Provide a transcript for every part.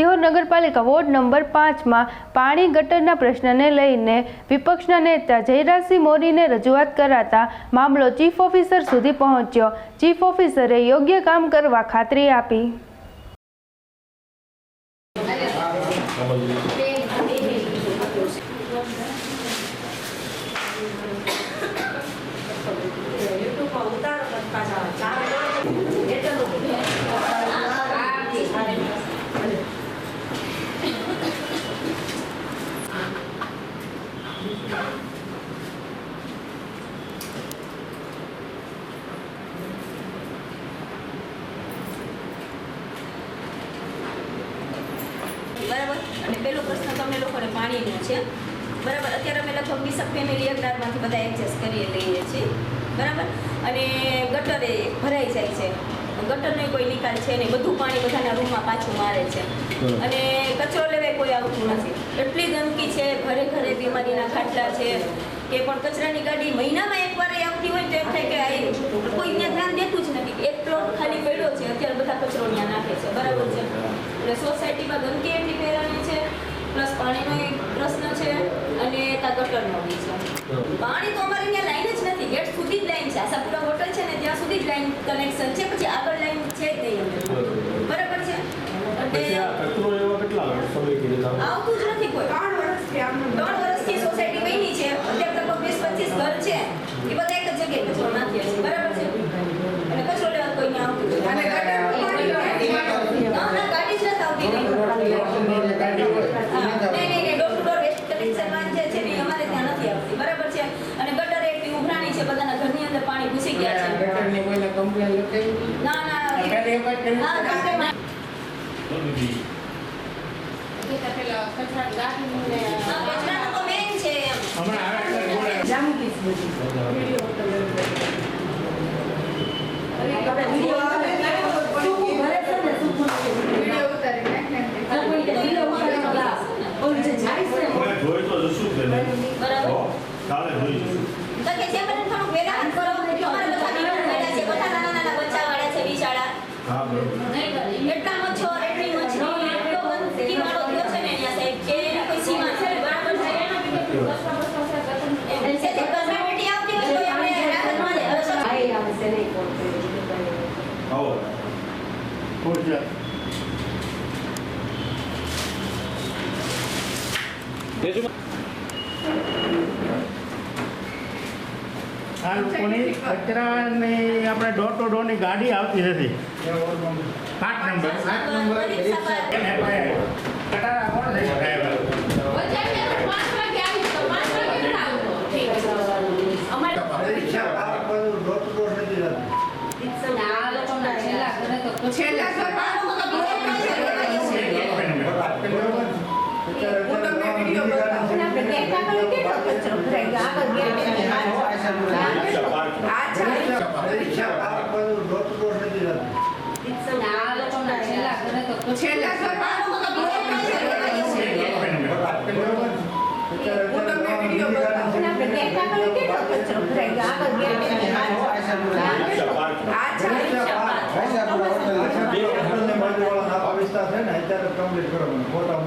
સિહોર નગરપાલિકા ward number પાંચમાં પાણી ગટરના પ્રશ્નને લઈને વિપક્ષના નેતા જયરાજસિંહ મોરીને રજૂઆત કરાતા મામલો ચીફ ઓફિસર સુધી પહોંચ્યો. ચીફ ઓફિસરે યોગ્ય કામ કરવા ખાતરી આપી બરાબર અને પહેલો પ્રશ્ન તમને લોકોને પાણીનો છે. બરાબર? અત્યારે અમે લગભગ બીસક ફેમિલી એક દારમાંથી બધા એડજસ્ટ કરી લઈએ છીએ. બરાબર? અને ગટરે ભરાઈ જાય છે. ગટરનો કોઈ નિકાલ છે નહીં. બધું પાણી બધાના રૂમમાં પાછું મારે છે. અને કચરો લેવાય કોઈ આવતું નથી. એટલી ગંદકી છે ઘરે ઘરે બીમારીના ખાટલા છે. કે પણ કચરાની ગાડી મહિનામાં એકવાર આવતી હોય તો એમ થાય કે આ કોઈ ત્યાં ધ્યાન દેતું જ નથી. એક પ્લોટ ખાલી પડ્યો છે. અત્યારે બધા કચરો ત્યાં નાખે છે. બરાબર છે? એટલે સોસાયટીમાં ગંદકી એટલી ફેલાણી છે. પ્લસ પાણીનો એક પ્રશ્ન છે અને તા ગટરનો બી છે પાણી તો અમારે ત્યાં લાઈન જ નથી ગેટ સુધી જ લાઈન છે. આશાપુરા હોટલ છે ને ત્યાં સુધી જ લાઈન કનેક્શન છે પછી આગળ લાઈન છે જ નહીં બરાબર. છે? પછી આ એટલે કચરો એવા કેટલા સમય કે આવતું જ નથી કોઈ. ત્રણ વર્ષથી સોસાયટી બની છે અત્યારે લગભગ વીસ પચીસ ઘર છે એ બધા એક જ જગ્યાએ કચરો નાખીએ છે બરાબર છે અને કચરો લેવા કોઈ ત્યાં આવતું જ નથી. ના, ના, ગાડી જ નથી આવતી નહીં. હા, નહીં, નહીં, નહીં, door to door waste collection van જે છે ને એ અમારે ત્યાં નથી આવતી બરાબર છે અને ગટર એટલી ઉભરાણી છે બધાના ઘરની અંદર પાણી ઘૂસી ગયા ના ના હા, ના, હા, કચરાનું તો main છે એમ. અમે જોઈ તો જશું કે નહીં? બરાબર. કાલે જોઈ તો કે જેમ બને થોડુંક વહેલા કરો અમારે બધા નિયમ કર્યા છે બધા નાના નાના બચ્ચાવાળા છે બિચારા હા બરાબર એટલા મચ્છર એટલી મચ્છરી એટલો ગંદકી વાળો થયો છે ને અહીંયા સાહેબ કે એની કોઈ સીમા છે બરાબર છે એમ છે જે કચરાપેટી આવતી હોય તો એમને રાહત મળે આવો આ લોકોની કચરાની આપણે ડોર ટુ ડોરની ગાડી આવતી નથી. પાંચ નંબર. સાત નંબર કટારા કોણ લઈ લાઈન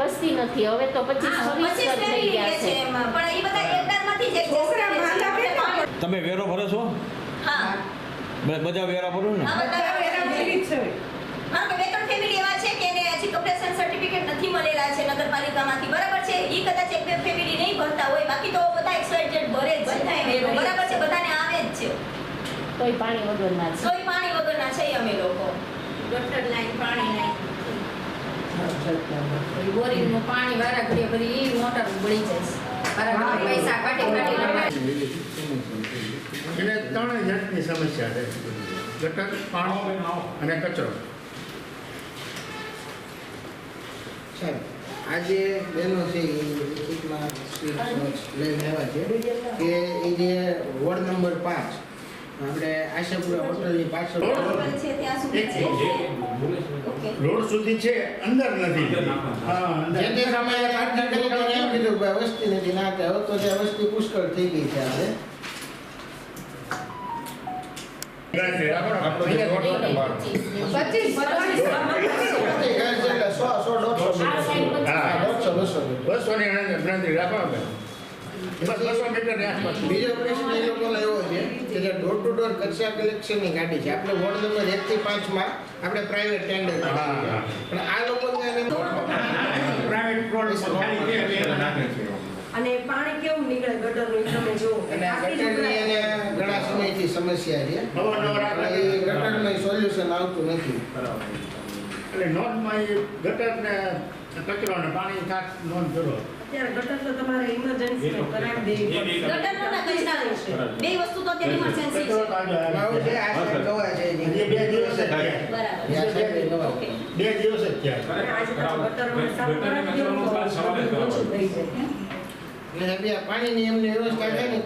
વસ્તી નથી. હવે તો પચીસ છવ્વીસ પચીસ થઈ ગયા છે. છે એમાં. પણ એ બધા એકદારમાંથી જે છોકરા કરે છે. તમે વેરો ભરો છો? હા. બધા વેરા ભરો ને? બધા હા કે બે ત્રણ ફેમિલી એવા છે કે એને હજી કમ્પ્લેશન સર્ટિફિકેટ નથી મળેલા છે નગરપાલિકામાંથી. બરાબર છે? ઈ કદાચ એક બે ફેમિલી નહીં ભરતા હોય. બાકી તો બધા XYZ ભરે જ છે. બરાબર છે? બધાને આવે જ છે. તોય પાણી વગરના છે. સોય પાણી વગરના છે અમે લોકો. ગટર લાઈન પાણી લાઈન. બોરિંગનું પાણી વારા ઘડીએ ઈ મોટર બળી જાય છે. પૈસા કાઢી કાઢી. એટલે ત્રણ જાતની સમસ્યા છે ગટર પાણો અને કચરો. આજે બહેનો છે એ લઈને આવ્યા છે કે એ જે વોર્ડ નંબર પાંચ આપણે આશાપુરા હોટલની પાછળ છે ત્યાં સુધી છે. રોડ સુધી છે અંદર નથી. હા જે તે સમયે કાઢી કરી ત્યારે એમ કીધું ભાઈ વસ્તી નથી ના કે તો ત્યાં વસ્તી પુષ્કળ થઈ ગઈ છે આપણે બસો. ની ગણતરી રાખો આપણે બસ બસો મીટરની આસપાસ બીજો પ્રશ્ન એ લોકોનો એવો છે કે જે ડોર ટુ ડોર કચરા કલેક્શનની ગાડી છે. આપણે વોર્ડ નંબર એક થી પાંચમાં આપણે પ્રાઇવેટ ટેન્ડર. પણ આ લોકો અને પાણી કેવું નીકળે ગટરનું નું તમે જો ઘણા સમયથી સમસ્યા છે. ગટર ગટરનું સોલ્યુશન આવતું નથી. એટલે નોંધમાં એ ગટરને કચરો ને પાણી નોંધ કરો અત્યારે ગટર તો તમારે ઇમરજન્સી કરાવી દેવી પડે. ગટરનો ને કચરાનો છે. બે વસ્તુ તો અત્યારે ઇમરજન્સી છે. તો છે આ ગવા છે હજી બે દિવસ જ બરાબર. આ સાઈડ ગવા ઓકે. બે દિવસ જ થયા. અને આજે તમે સાફ કરાવી દો તો ઓછું થઈ જાય. એટલે સાહેબ આ પાણીની એમની વ્યવસ્થા થાય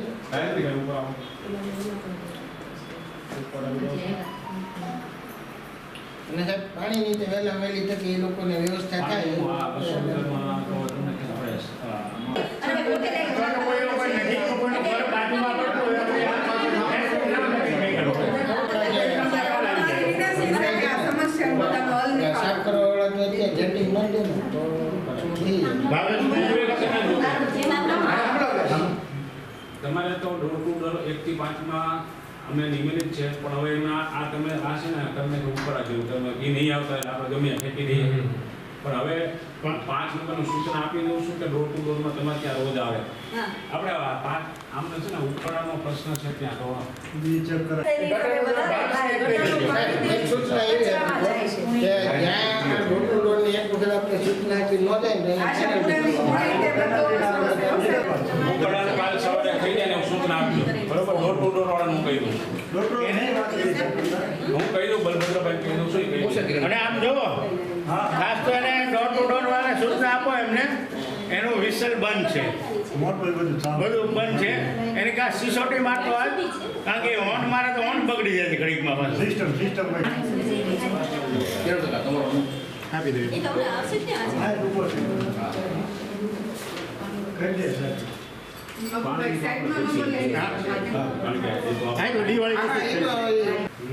અને સાહેબ પાણીની તો વહેલા વહેલી તકે એ લોકોને વ્યવસ્થા થાય અને પોતે લઈ અથવા તો કોઈ એવો કોઈ નજીકનો કોઈનો ઘર બાજુમાં પડતો હોય તો એ સાફ કરવા વાળા તો અત્યારે જેન્ટિંગ મારી દે ને તો શું થઈ જાય ભાવેશભાઈ જેમાં આપણે તમારે તો ડોર ટુ ડોર પાંચમાં અમે નિયમિત છે પણ હવે એમાં આ તમે આ છે ને તમને ઉપર આ તમે ઘી નહીં આવતા એટલે આપણે ગમે ફેંકી દઈએ. પણ હવે પણ પાંચ નંબરનું સૂચન આપી દઉં છું કે ડોર ટુ ડોરમાં તમારે ત્યાં રોજ આવે. આપણે પાંચ આમને છે ને ઉકળાનો પ્રશ્ન છે ત્યાં તો. સૂચના એવી હતી કે જ્યાં ડોર ટુ ડોરની એક વખત આપણે સૂચના આપી ન જાય ને ઉકળાને કાલ સવારે થઈ જાય ને હું સૂચના આપજો બરોબર વાળાને હું કહી દઉં એને વાત કરી હું કહી દઉં બલભદ્રભાઈ કહી દઉં છું? એ અને આમ જુઓ ખાસ તો એને ડોર ટુ ડોર વાળા સૂચના આપો એમને. એનું વિસલ બંધ છે. બધું બંધ છે. એની કાંઈ સિસોટી મારતો હોય? કારણ કે હોન મારે તો હોન બગડી જાય છે ઘડીકમાં પણ સિસ્ટમ સિસ્ટમ આપી દઈએ એ તો